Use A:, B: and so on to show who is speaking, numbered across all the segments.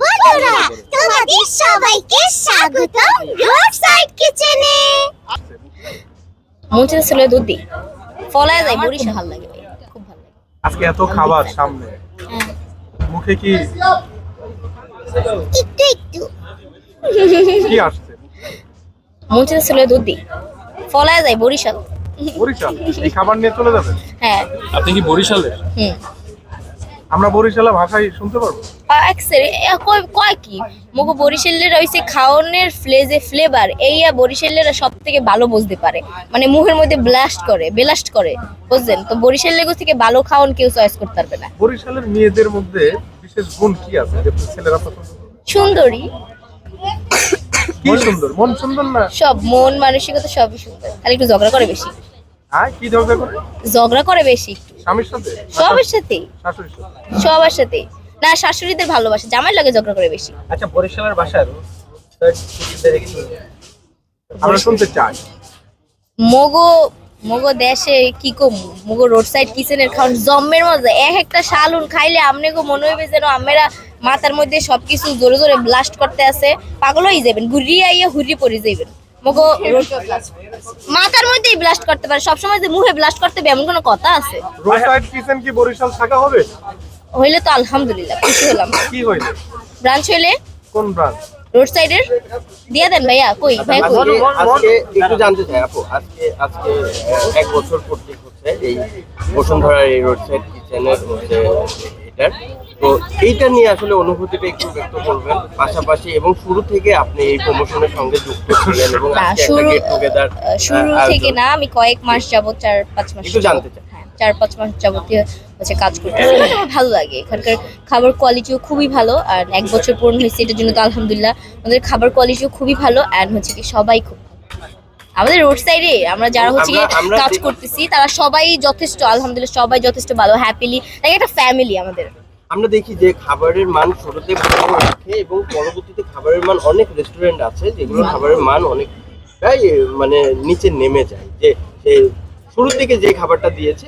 A: বন্ধুরা তোমাদের সবাইকে স্বাগতম রোড সাইড কিচেনে।
B: চাইছিল দুধ দিই। ফলায় যায় বরিশাল। ভালো লাগে। খুব ভালো লাগে।
C: আজকে এত খাবার সামনে।
B: হ্যাঁ।
C: মুখে কি
A: একটু একটু।
C: কি আসছে?
B: চাইছিল দুধ দিই। ফলায় যায় বরিশাল।
C: বরিশাল? এই খাবার নিয়ে চলে যাবেন
B: হ্যাঁ।
D: আপনি কি বরিশালের?
B: হুম।
C: আমরা বরিশালা ভাষায় শুনতে পারব?
B: কয় কয় কি? মুখ বরিশালের হইছে খাওয়ানোর ফ্লেজে ফ্লেভার এইয়া বরিশালের সব থেকে ভালো বুঝতে পারে। মানে মুখের মধ্যে ব্লাস্ট করে বেলাস্ট করে বুঝছেন? তো বরিশালের থেকে ভালো খাওয়ান কেউ চয়েস করতে পারবে না।
C: বরিশালের মেয়েদের মধ্যে বিশেষ গুণ কি আছে যে ছেলেরা পছন্দ
B: সুন্দরী।
C: কি সুন্দর? মন সুন্দর না?
B: সব মন মানসিকতা সবই সুন্দর। খালি একটু ঝগড়া করে বেশি।
C: হ্যাঁ কি ঝগড়া করে?
B: ঝগড়া করে বেশি।
C: স্বামীর সাথে?
B: সবার
C: শাশুড়ির সাথে?
B: সবার সাথেই না শাশুড়িদের ভালোবাসে। জামাই লাগে ঝগড়া করে বেশি।
E: আচ্ছা বরিশালের ভাষার
C: আমরা শুনতে চাই।
B: মগো মগো দেশে কি কম? মগো রোড সাইড কিচেনের খাওয়ান জম্মের মজা। এক একটা শালুন খাইলে আমনে গো মনে হইবে যেন আমেরা মাথার মধ্যে সবকিছু জোরে জোরে ব্লাস্ট করতে আছে। পাগল হয়ে যাবেন। ঘুরিয়ে আইয়া হুরি পড়ে যাইবেন। মগো মাথার মধ্যেই ব্লাস্ট করতে পারে। সবসময় যে মুখে ব্লাস্ট করতে হবে এমন কোনো কথা আছে?
C: কিচেন কি বরিশাল থাকা হবে?
B: হইলে তো আলহামদুলিল্লাহ খুশি হলাম।
C: কি হইলে?
B: ব্রাঞ্চ হইলে?
C: কোন ব্রাঞ্চ?
B: রোড সাইডের? দিয়ে দেন ভাইয়া কই? ভাই কই?
E: আজকে একটু জানতে চাই আপু আজকে আজকে এক বছর পূর্তি হচ্ছে এই বসুন্ধরার এই রোড সাইড কিচেনের হচ্ছে এটার তো এইটা নিয়ে আসলে অনুভূতিটা একটু ব্যক্ত করবেন। পাশাপাশি এবং শুরু থেকে আপনি এই প্রমোশনের সঙ্গে যুক্ত ছিলেন এবং
B: শুরু শুরু থেকে না আমি কয়েক মাস যাবত চার পাঁচ মাস
E: একটু জানতে চাই।
B: হ্যাঁ চার পাঁচ মাস যাবতীয় হচ্ছে কাজ করতে আমার ভালো লাগে। এখানকার খাবার কোয়ালিটিও খুবই ভালো আর এক বছর পূর্ণ হয়েছে এটার জন্য তো আলহামদুলিল্লাহ। আমাদের খাবার কোয়ালিটিও খুবই ভালো অ্যান্ড হচ্ছে কি সবাই খুব আমাদের রোড সাইডে আমরা যারা হচ্ছে
E: আমরা
B: কাজ করতেছি তারা সবাই যথেষ্ট আলহামদুলিল্লাহ সবাই যথেষ্ট ভালো হ্যাপিলি একটা ফ্যামিলি আমাদের।
E: আমরা দেখি যে খাবারের মান শুরুতে ভালো রাখে এবং পরবর্তীতে খাবারের মান অনেক রেস্টুরেন্ট আছে যেগুলো খাবারের মান অনেক প্রায় মানে নিচে নেমে যায়। যে শুরু থেকে যে খাবারটা দিয়েছে।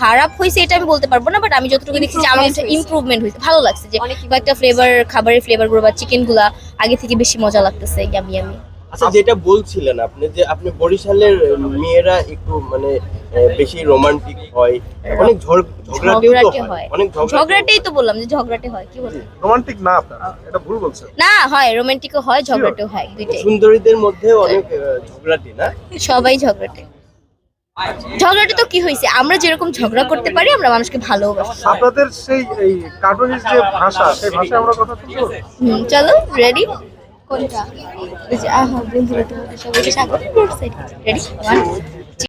B: খারাপ হয়েছে এটা আমি বলতে পারব না বাট আমি যতটুকু দেখছি যে আমার ইমপ্রুভমেন্ট হয়েছে। ভালো লাগছে যে কয়েকটা ফ্লেভার খাবারের ফ্লেভারগুলো বা চিকেনগুলা আগে থেকে বেশি মজা লাগতেছে ইয়ামি ইয়ামি
E: আচ্ছা যেটা বলছিলেন আপনি যে আপনি বরিশালের মেয়েরা একটু মানে বেশি রোমান্টিক হয় অনেক ঝগড়াটেও তো হয়
B: হয়।
E: অনেক
B: ঝগড়াটেই তো বললাম যে ঝগড়াটে হয় কি
C: রোমান্টিক না আপনারা এটা ভুল বলছেন।
B: না হয় রোমান্টিকও হয় ঝগড়াটেও হয় দুইটাই।
E: সুন্দরীদের মধ্যে অনেক ঝগড়াটে না?
B: সবাই ঝগড়াটে। ঝগড়াটে তো কি হয়েছে? আমরা যেরকম ঝগড়া করতে পারি আমরা মানুষকে ভালোবাসি।
C: আপনাদের সেই এই যে ভাষা সেই ভাষায় আমরা কথা বলব
B: হুম চলো রেডি কোনটা? আহা বন্ধুরা তোমাদের সবাইকে স্বাগত। Ready one